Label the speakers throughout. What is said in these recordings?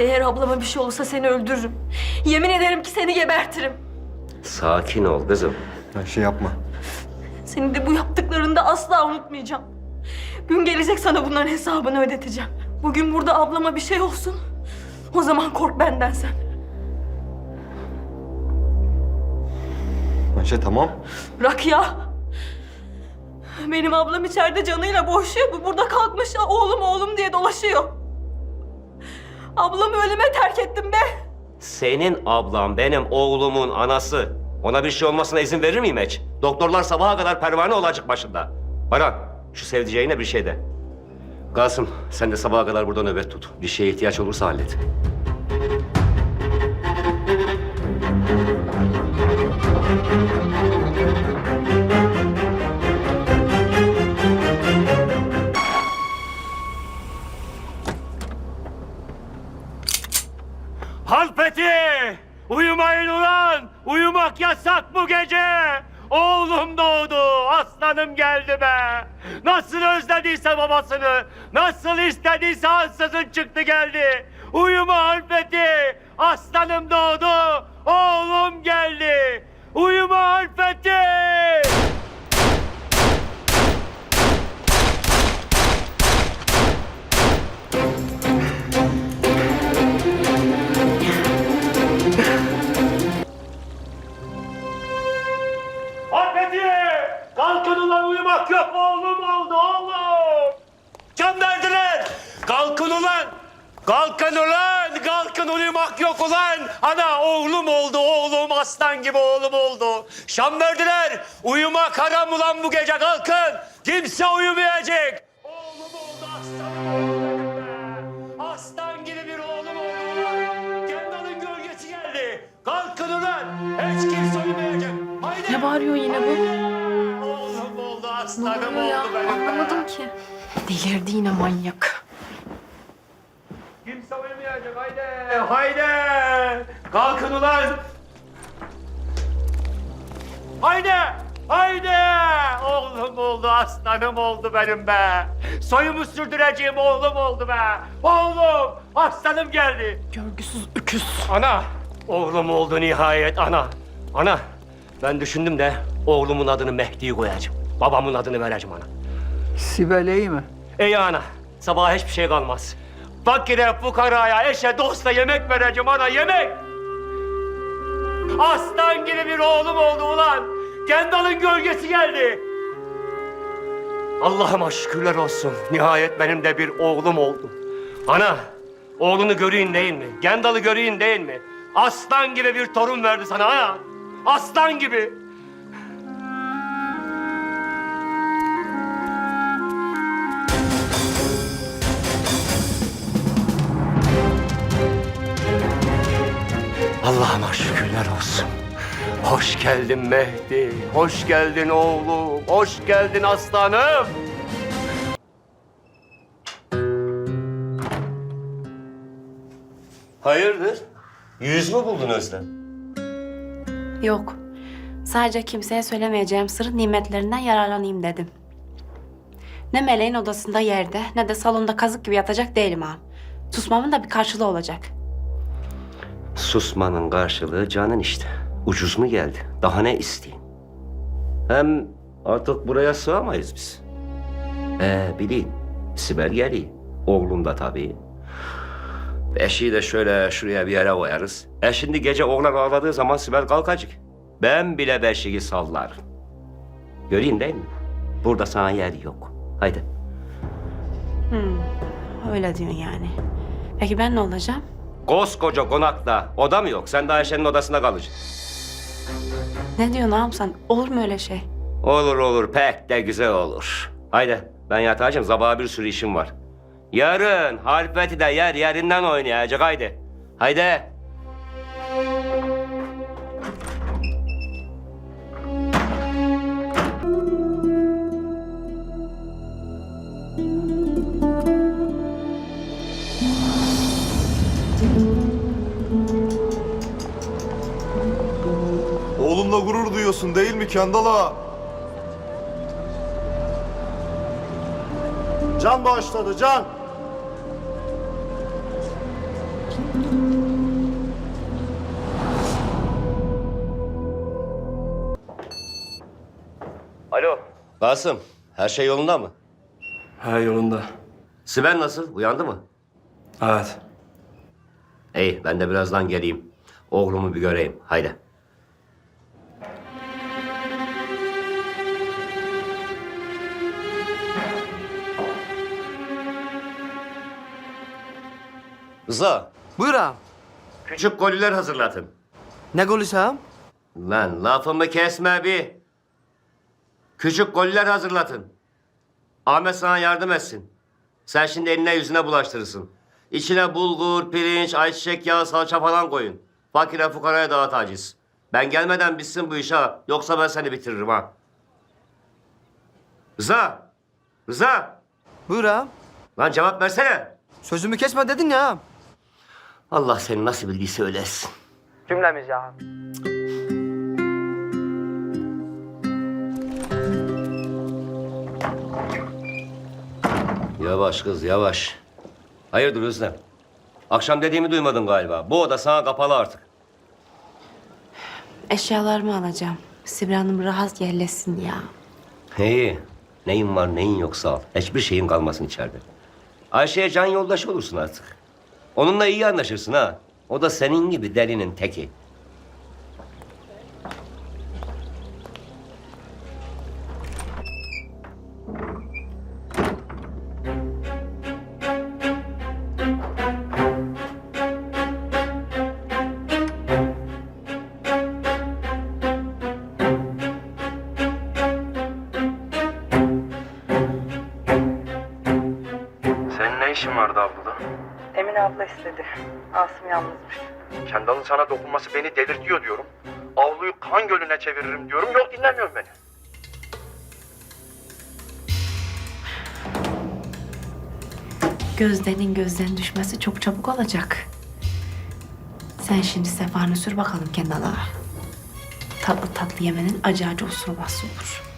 Speaker 1: Eğer ablama bir şey olursa seni öldürürüm. Yemin ederim ki seni gebertirim.
Speaker 2: Sakin ol kızım.
Speaker 3: Ayşe yapma.
Speaker 1: Seni de bu yaptıklarını da asla unutmayacağım. Gün gelecek sana bunların hesabını ödeteceğim. Bugün burada ablama bir şey olsun. O zaman kork benden sen.
Speaker 3: Ayşe tamam.
Speaker 1: Bırak ya. Benim ablam içeride canıyla boğuşuyor. Bu burada kalkmış oğlum oğlum diye dolaşıyor. Ablamı ölüme terk ettim be.
Speaker 2: Senin ablan benim oğlumun anası. Ona bir şey olmasına izin verir miyim hiç? Doktorlar sabaha kadar pervane olacak başında. Baran, şu sevdiceğine bir şey de. Kasım, sen de sabaha kadar burada nöbet tut. Bir şeye ihtiyaç olursa hallet.
Speaker 4: Uyumayın ulan! Uyumak yasak bu gece! Oğlum doğdu, aslanım geldi be! Nasıl özlediyse babasını, nasıl istediyse ansızın çıktı geldi! Uyuma Halpeti! Aslanım doğdu, oğlum geldi! Uyuma Halpeti! Yok oğlum oldu oğlum! Can verdiler! Kalkın ulan! Kalkın ulan! Kalkın uyumak yok ulan! Ana oğlum oldu oğlum aslan gibi oğlum oldu. Şam verdiler! Uyumak haram ulan bu gece kalkın! Kimse uyumayacak!
Speaker 5: Delirdi yine manyak.
Speaker 4: Kimse uyumayacak haydi. Haydi. Kalkın ulan. Haydi. Haydi. Oğlum oldu aslanım oldu benim be. Soyumu sürdüreceğim oğlum oldu be. Oğlum aslanım geldi.
Speaker 5: Görgüsüz öküz.
Speaker 4: Ana. Oğlum oldu nihayet ana. Ana. Ben düşündüm de oğlumun adını Mehdi'yi koyacağım. Babamın adını vereceğim ana.
Speaker 6: Sibel iyi mi?
Speaker 4: Ey ana, sabaha hiçbir şey kalmaz. Fakire, fukaraya, eşe, dosta yemek vereceğim ana, yemek! Aslan gibi bir oğlum oldu ulan. Kendal'ın gölgesi geldi. Allah'ıma şükürler olsun. Nihayet benim de bir oğlum oldu. Ana, oğlunu göreyim değil mi? Kendal'ı göreyim değil mi? Aslan gibi bir torun verdi sana ana. Aslan gibi. Allah'ıma şükürler olsun. Hoş geldin Mehdi, hoş geldin oğlum, hoş geldin aslanım.
Speaker 2: Hayırdır? Yüz mü buldun Özlem?
Speaker 7: Yok. Sadece kimseye söylemeyeceğim sırrın nimetlerinden yararlanayım dedim. Ne meleğin odasında yerde ne de salonda kazık gibi yatacak değilim ha. Susmamın da bir karşılığı olacak.
Speaker 2: Susmanın karşılığı canın işte. Ucuz mu geldi? Daha ne isteyeyim? Hem artık buraya sığamayız biz. Ee bileyim. Sibel geliyor. Oğlum da tabii. Eşiği de şöyle şuraya bir yere koyarız. E şimdi gece oğlan ağladığı zaman Sibel kalkacak. Ben bile beşiği sallarım. Göreyim değil mi? Burada sana yer yok. Haydi.
Speaker 7: Öyle diyorsun yani. Peki ben ne olacağım?
Speaker 2: Koskoca konakta oda mı yok? Sen de Ayşe'nin odasında kalacaksın.
Speaker 7: Ne diyorsun ağam sen? Olur mu öyle şey?
Speaker 2: Olur olur pek de güzel olur. Haydi ben yatacağım sabaha bir sürü işim var. Yarın Halfeti de yer yerinden oynayacak haydi. Haydi.
Speaker 8: biliyorsun değil mi Kendala? Can bağışladı can.
Speaker 4: Alo. Kasım, her şey yolunda mı?
Speaker 9: Ha yolunda.
Speaker 4: Sibel nasıl? Uyandı mı?
Speaker 9: Evet.
Speaker 4: İyi, ben de birazdan geleyim. Oğlumu bir göreyim. Haydi. Rıza,
Speaker 10: Buyur ağam.
Speaker 4: küçük koliler hazırlatın.
Speaker 10: Ne golüsü ağam?
Speaker 4: Lan lafımı kesme bir. Küçük koliler hazırlatın. Ahmet sana yardım etsin. Sen şimdi eline yüzüne bulaştırırsın. İçine bulgur, pirinç, ayçiçek yağı, salça falan koyun. Fakire fukaraya dağıtacağız. Ben gelmeden bitsin bu iş ha. Yoksa ben seni bitiririm ha. Rıza! Rıza!
Speaker 10: Buyur ağam.
Speaker 4: Lan cevap versene.
Speaker 10: Sözümü kesme dedin ya ağam.
Speaker 4: Allah seni nasıl bildiyse öyle etsin.
Speaker 10: Cümlemiz ya.
Speaker 4: Yavaş kız yavaş. Hayırdır Özlem? Akşam dediğimi duymadın galiba. Bu oda sana kapalı artık.
Speaker 7: Eşyalarımı alacağım. Sibel Hanım rahat yerleşsin ya.
Speaker 4: İyi. Neyin var neyin yoksa al. Hiçbir şeyin kalmasın içeride. Ayşe'ye can yoldaş olursun artık. Onunla iyi anlaşırsın ha. O da senin gibi delinin teki.
Speaker 11: İstedi. Asım yalnızmış.
Speaker 9: Kendal'ın sana dokunması beni delirtiyor diyorum. Avluyu kan gölüne çeviririm diyorum. Yok dinlemiyorum beni.
Speaker 7: Gözde'nin gözden düşmesi çok çabuk olacak. Sen şimdi sefanı sür bakalım Kendal'a. Tatlı tatlı yemenin acı acı usulması olur.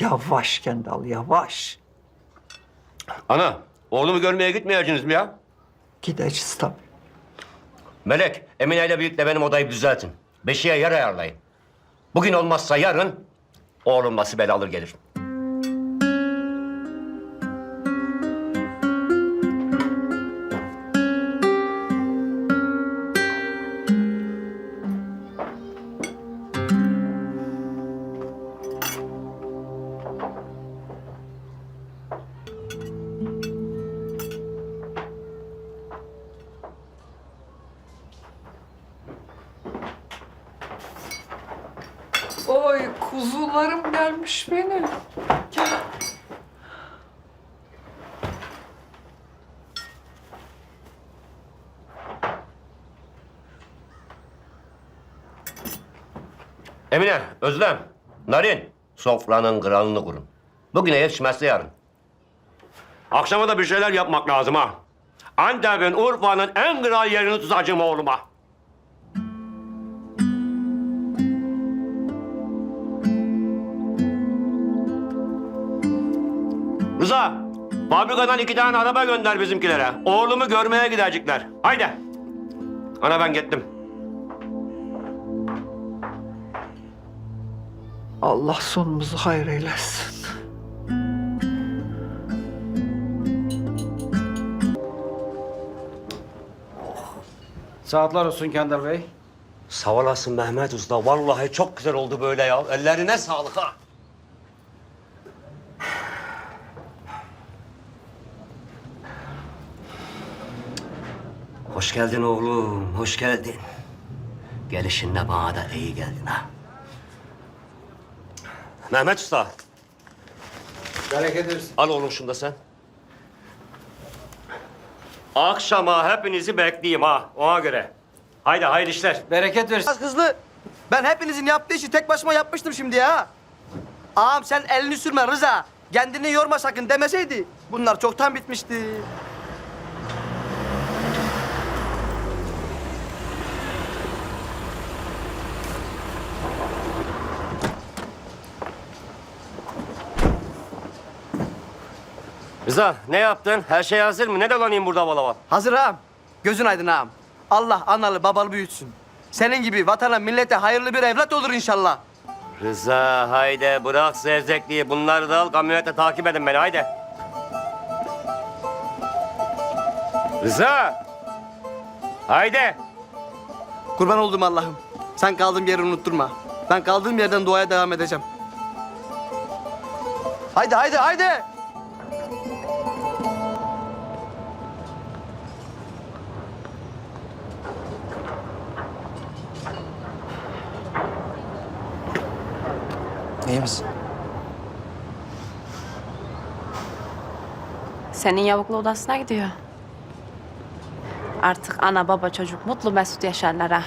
Speaker 6: Yavaş Kendal yavaş.
Speaker 4: Ana, oğlumu görmeye gitmeyeceksiniz mi ya?
Speaker 6: Gideceğiz tabii.
Speaker 4: Melek, Emine ile birlikte benim odayı düzeltin. Beşiğe yer ayarlayın. Bugün olmazsa yarın oğlumla Sibel alır gelir.
Speaker 12: Kuzularım gelmiş benim.
Speaker 4: Emine, Özlem, Narin, sofranın kralını kurun. Bugüne yetişmezse yarın. Akşama da bir şeyler yapmak lazım ha. Antep'in, Urfa'nın en kral yerini tutacağım oğluma. Rıza, fabrikadan iki tane araba gönder bizimkilere. Oğlumu görmeye gidecekler. Haydi. Ana ben gittim.
Speaker 6: Allah sonumuzu hayır eylesin.
Speaker 13: Saatler olsun Kendal Bey.
Speaker 4: Sağ olasın Mehmet Usta. Vallahi çok güzel oldu böyle ya. Ellerine sağlık ha. Hoş geldin oğlum, hoş geldin. Gelişinle bana da iyi geldin ha. Mehmet Usta,
Speaker 13: Bereket versin.
Speaker 4: al oğlum şunu da sen. Akşama hepinizi bekleyeyim ha, ona göre. Haydi hayırlı işler.
Speaker 13: Bereket versin.
Speaker 10: Az hızlı. Ben hepinizin yaptığı işi tek başıma yapmıştım şimdi ya. Ağam sen elini sürme Rıza. Kendini yorma sakın demeseydi. Bunlar çoktan bitmişti.
Speaker 4: Rıza ne yaptın? Her şey hazır mı? Ne dolanayım burada vala vala?
Speaker 10: Hazır ağam. Gözün aydın ağam. Allah analı babalı büyütsün. Senin gibi vatana millete hayırlı bir evlat olur inşallah.
Speaker 4: Rıza haydi bırak zevzekliği. Bunları da al kamyonete takip edin beni haydi. Rıza! Haydi!
Speaker 10: Kurban oldum Allah'ım. Sen kaldığım yeri unutturma. Ben kaldığım yerden duaya devam edeceğim. Haydi haydi haydi.
Speaker 13: İyi misin?
Speaker 7: Senin yavuklu odasına gidiyor. Artık ana baba çocuk mutlu mesut yaşarlar ha.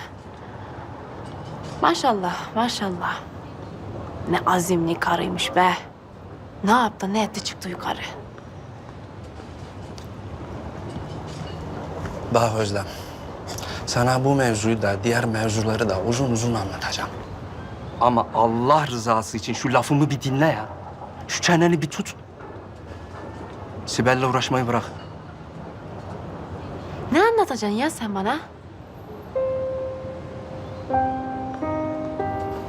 Speaker 7: Maşallah maşallah. Ne azimli karıymış be. Ne yaptı ne etti çıktı yukarı.
Speaker 13: Bak Özlem. Sana bu mevzuyu da diğer mevzuları da uzun uzun anlatacağım. Ama Allah rızası için şu lafımı bir dinle ya. Şu çeneni bir tut. Sibel'le uğraşmayı bırak.
Speaker 7: Ne anlatacaksın ya sen bana?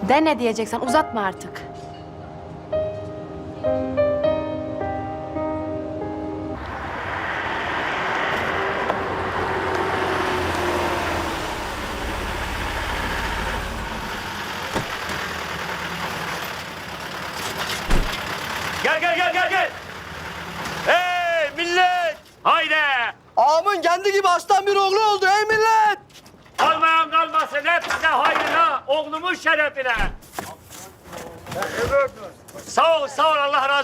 Speaker 7: De ne diyeceksen uzatma artık.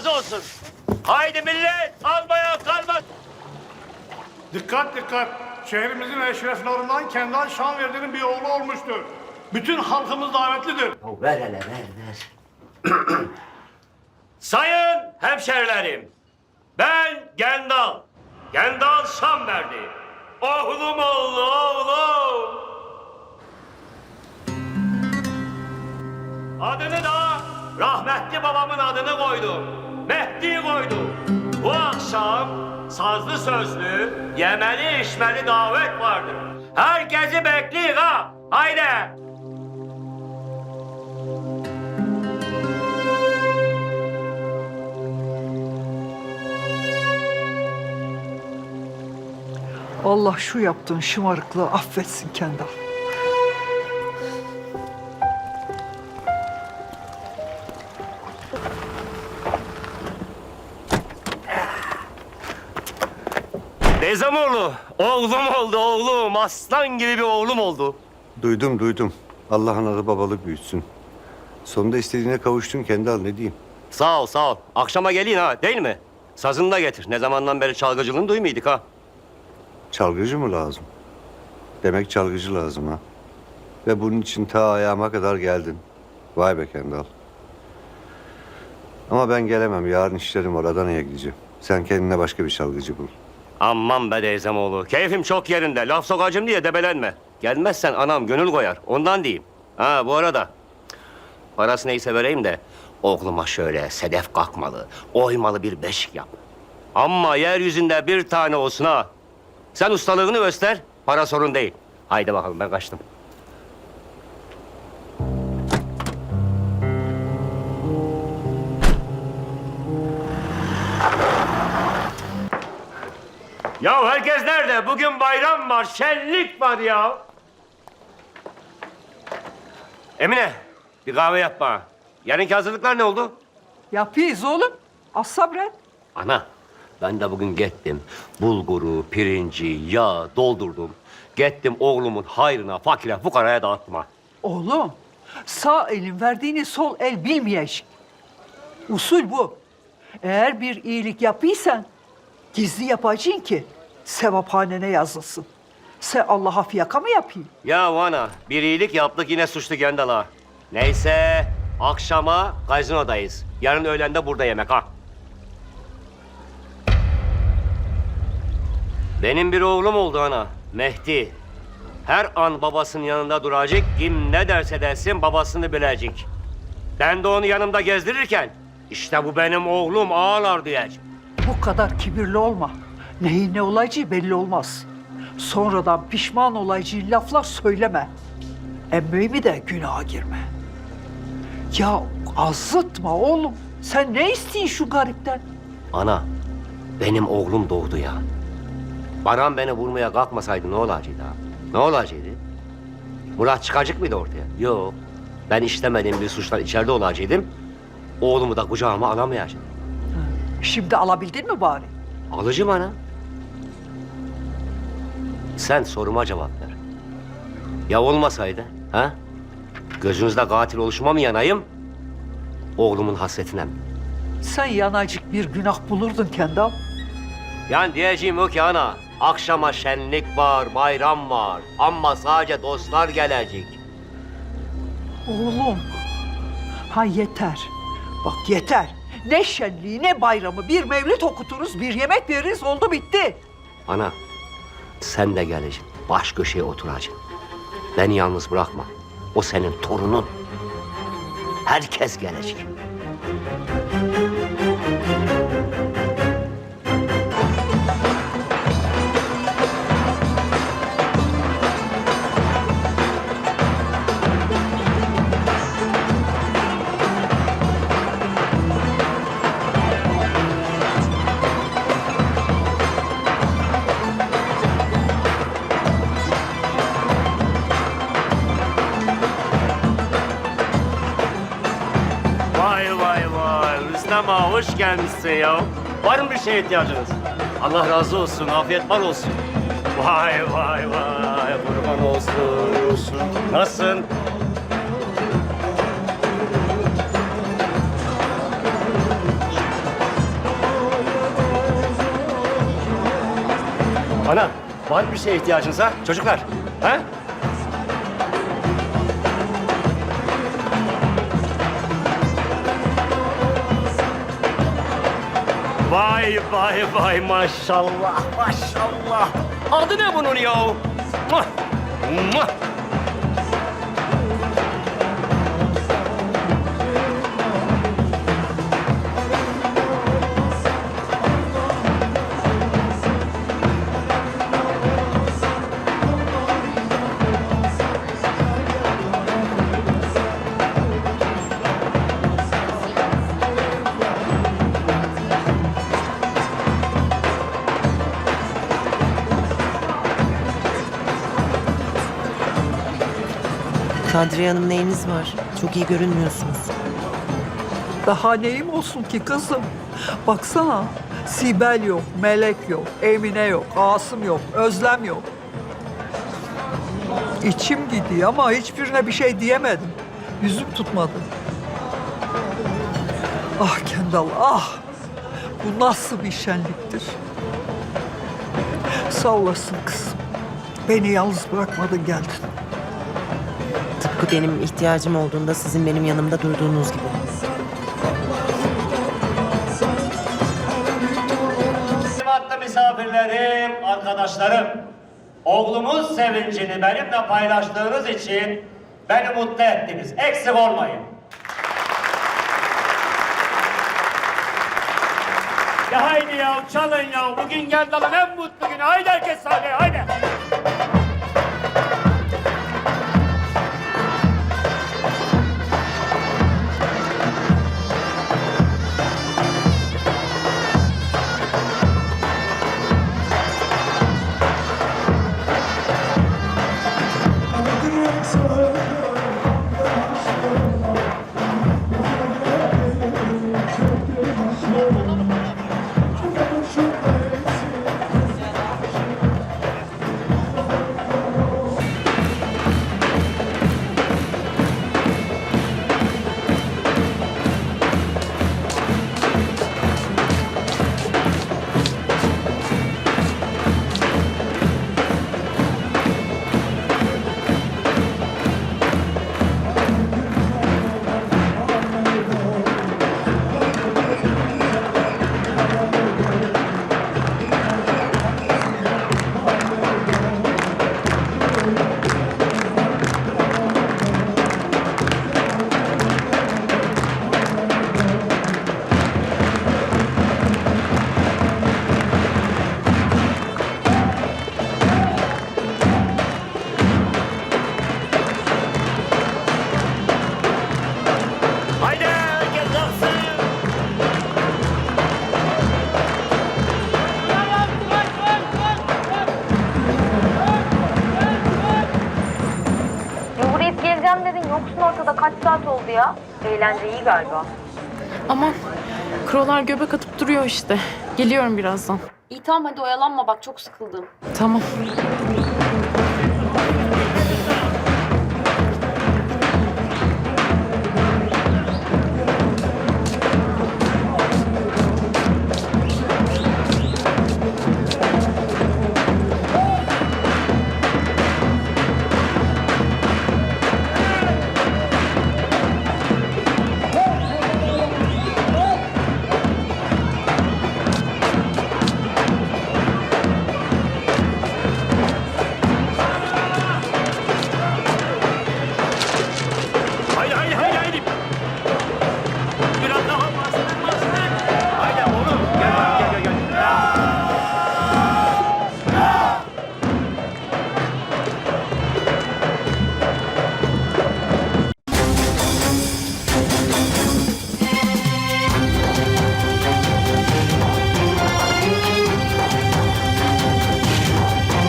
Speaker 14: Razı olsun. Haydi millet, almayan kalmasın.
Speaker 8: Dikkat dikkat! Şehrimizin eşreflerinden Kendal Şanverdi'nin bir oğlu olmuştur. Bütün halkımız davetlidir.
Speaker 4: Ver hele ver ver.
Speaker 14: Sayın hemşerilerim, ben Gendal. Gendal Şamverdi. Oğlum oldu oğlum. Adını da rahmetli babamın adını koydum. Mehdi koydum. Bu akşam sazlı sözlü, yemeli içmeli davet vardır. Herkesi bekliyor ha. Haydi.
Speaker 6: Allah şu yaptığın şımarıklığı affetsin Kendal.
Speaker 4: Oğlum oldu oğlum. Aslan gibi bir oğlum oldu.
Speaker 3: Duydum duydum. Allah analı babalı büyütsün. Sonunda istediğine kavuştun Kendal ne diyeyim.
Speaker 4: Sağ ol sağ ol. Akşama gelin ha değil mi? Sazını da getir. Ne zamandan beri çalgıcılığını duymuyduk ha.
Speaker 3: Çalgıcı mı lazım? Demek çalgıcı lazım ha. Ve bunun için ta ayağıma kadar geldin. Vay be Kendal. Ama ben gelemem. Yarın işlerim var. Adana'ya gideceğim. Sen kendine başka bir çalgıcı bul.
Speaker 4: Aman be Deyzemoğlu. Keyfim çok yerinde. Laf sokacım diye debelenme. Gelmezsen anam gönül koyar. Ondan diyeyim. Ha bu arada. Parası neyse vereyim de oğluma şöyle sedef kalkmalı, oymalı bir beşik yap. Ama yeryüzünde bir tane olsun ha. Sen ustalığını göster, para sorun değil. Haydi bakalım ben kaçtım.
Speaker 14: Ya herkes nerede? Bugün bayram var, şenlik var ya.
Speaker 4: Emine, bir kahve yapma. Yarınki hazırlıklar ne oldu?
Speaker 6: Yapıyız oğlum. Az sabret.
Speaker 4: Ana, ben de bugün gittim. Bulguru, pirinci, yağ doldurdum. Gittim oğlumun hayrına, fakire, fukaraya dağıttım ha.
Speaker 6: Oğlum sağ elin verdiğini sol el bilmeyecek. Usul bu. Eğer bir iyilik yapıysan gizli yapacaksın ki sevaphanene yazılsın. Sen Allah'a fiyaka mı yapayım?
Speaker 4: Ya ana, bir iyilik yaptık yine suçlu Gendala. Neyse, akşama gazinodayız. Yarın öğlen de burada yemek ha. Benim bir oğlum oldu ana, Mehdi. Her an babasının yanında duracak, kim ne derse desin babasını bilecek. Ben de onu yanımda gezdirirken, işte bu benim oğlum ağlar diyecek.
Speaker 6: Kadar kibirli olma. Neyin ne olacağı belli olmaz. Sonradan pişman olacağı laflar söyleme. Emmi de günaha girme. Ya azıtma oğlum. Sen ne istiyorsun şu garipten?
Speaker 4: Ana, benim oğlum doğdu ya. Baran beni vurmaya kalkmasaydı ne olacaktı ha? Ne olacaktı? Murat çıkacak mıydı ortaya? Yok. Ben işlemediğim bir suçtan içeride olacaktım. Oğlumu da kucağıma alamayacaktım.
Speaker 6: Şimdi alabildin mi bari?
Speaker 4: Alıcım ana. Sen soruma cevap ver. Ya olmasaydı, ha? Gözünüzde katil oluşuma mı yanayım? Oğlumun hasretine mi?
Speaker 6: Sen yanacık bir günah bulurdun Kendal.
Speaker 4: Yani diyeceğim o ki ana, akşama şenlik var, bayram var. Ama sadece dostlar gelecek.
Speaker 6: Oğlum. Ha yeter. Bak yeter. Ne şenliği ne bayramı. Bir mevlid okuturuz, bir yemek veririz oldu bitti.
Speaker 4: Ana, sen de geleceksin. Baş köşeye oturacaksın. Beni yalnız bırakma. O senin torunun. Herkes gelecek.
Speaker 14: Hoş gelmişsin ya. Var mı bir şeye ihtiyacınız? Allah razı olsun. Afiyet bal olsun. Vay vay vay. Kurban olsun. Nasılsın? Ana, var mı bir şeye ihtiyacınız ha? Çocuklar, ha? Vay vay vay maşallah maşallah. Adı ne bunun ya? Muah, muah.
Speaker 11: Kadriye Hanım neyiniz var? Çok iyi görünmüyorsunuz.
Speaker 6: Daha neyim olsun ki kızım? Baksana. Sibel yok, Melek yok, Emine yok, Asım yok, Özlem yok. İçim gidiyor ama hiçbirine bir şey diyemedim. Yüzüm tutmadı. Ah Kendal, ah! Bu nasıl bir şenliktir? Sağ olasın kızım. Beni yalnız bırakmadın geldin.
Speaker 11: Tıpkı benim ihtiyacım olduğunda sizin benim yanımda durduğunuz gibi.
Speaker 14: Kıymetli misafirlerim, arkadaşlarım. Oğlumuz sevincini benimle paylaştığınız için beni mutlu ettiniz. Eksik olmayın. Ya haydi ya çalın ya. Bugün Gerdan'ın en mutlu günü. Haydi herkes sahneye haydi.
Speaker 15: Ya? Eğlence iyi galiba.
Speaker 5: Aman krolar göbek atıp duruyor işte. Geliyorum birazdan.
Speaker 15: İyi tamam hadi oyalanma bak çok sıkıldım.
Speaker 5: Tamam.